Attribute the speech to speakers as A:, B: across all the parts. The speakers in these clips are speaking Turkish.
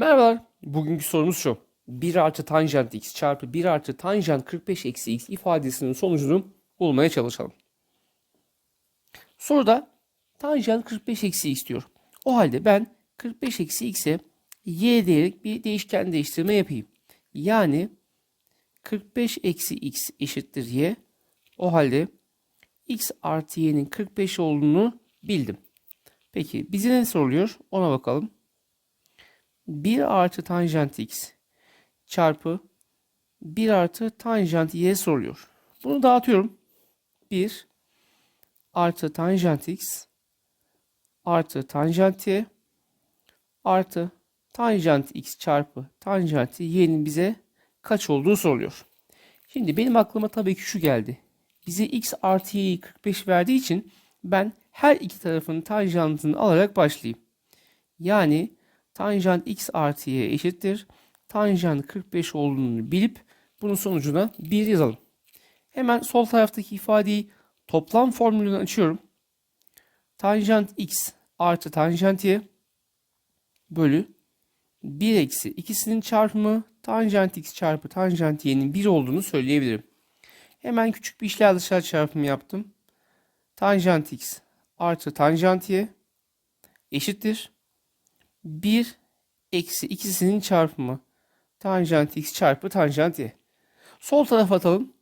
A: Merhabalar. Bugünkü sorumuz şu. 1 artı tanjant x çarpı 1 artı tanjant 45 eksi x ifadesinin sonucunu bulmaya çalışalım. Soruda tanjant 45 eksi x diyor. O halde ben 45 eksi x'e y diyerek bir değişken değiştirme yapayım. Yani 45 eksi x eşittir y. O halde x artı y'nin 45 olduğunu bildim. Peki bize ne soruluyor? Ona bakalım. 1 artı tanjant x çarpı 1 artı tanjant y soruluyor. Bunu dağıtıyorum. 1 artı tanjant x artı tanjant y artı tanjant x çarpı tanjant y'nin bize kaç olduğu soruluyor. Şimdi benim aklıma tabii ki şu geldi. Bize x artı y'yi 45 verdiği için ben her iki tarafın tanjantını alarak başlayayım. Yani tanjant x artı y eşittir. Tanjant 45 olduğunu bilip bunun sonucuna 1 yazalım. Hemen sol taraftaki ifadeyi toplam formülünden açıyorum. Tanjant x artı tanjant y bölü 1 eksi ikisinin çarpımı tanjant x çarpı tanjant y'nin 1 olduğunu söyleyebilirim. Hemen küçük bir işler dışarı çarpımı yaptım. Tanjant x artı tanjant y eşittir. 1 eksi ikisinin çarpımı. Tanjant x çarpı tanjant y. Sol tarafa atalım.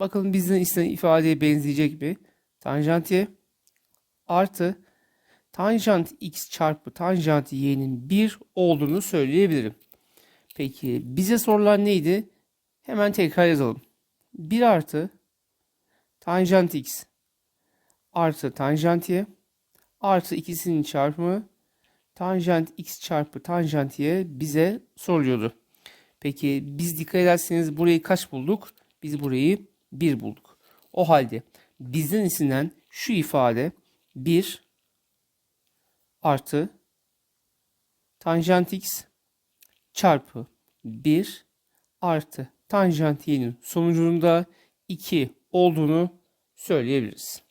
A: Bakalım bizden istenen ifadeye benzeyecek mi? Tanjant y artı tanjant x çarpı tanjant y'nin 1 olduğunu söyleyebilirim. Peki bize sorulan neydi? Hemen tekrar yazalım. 1 artı tanjant x artı tanjant y artı ikisinin çarpımı tanjant x çarpı tanjant y bize soruluyordu. Peki biz dikkat ederseniz burayı kaç bulduk? Biz burayı 1 bulduk. O halde bizden istenen şu ifade 1 artı tanjant x çarpı 1 artı tanjant y'nin sonucunda 2 olduğunu söyleyebiliriz.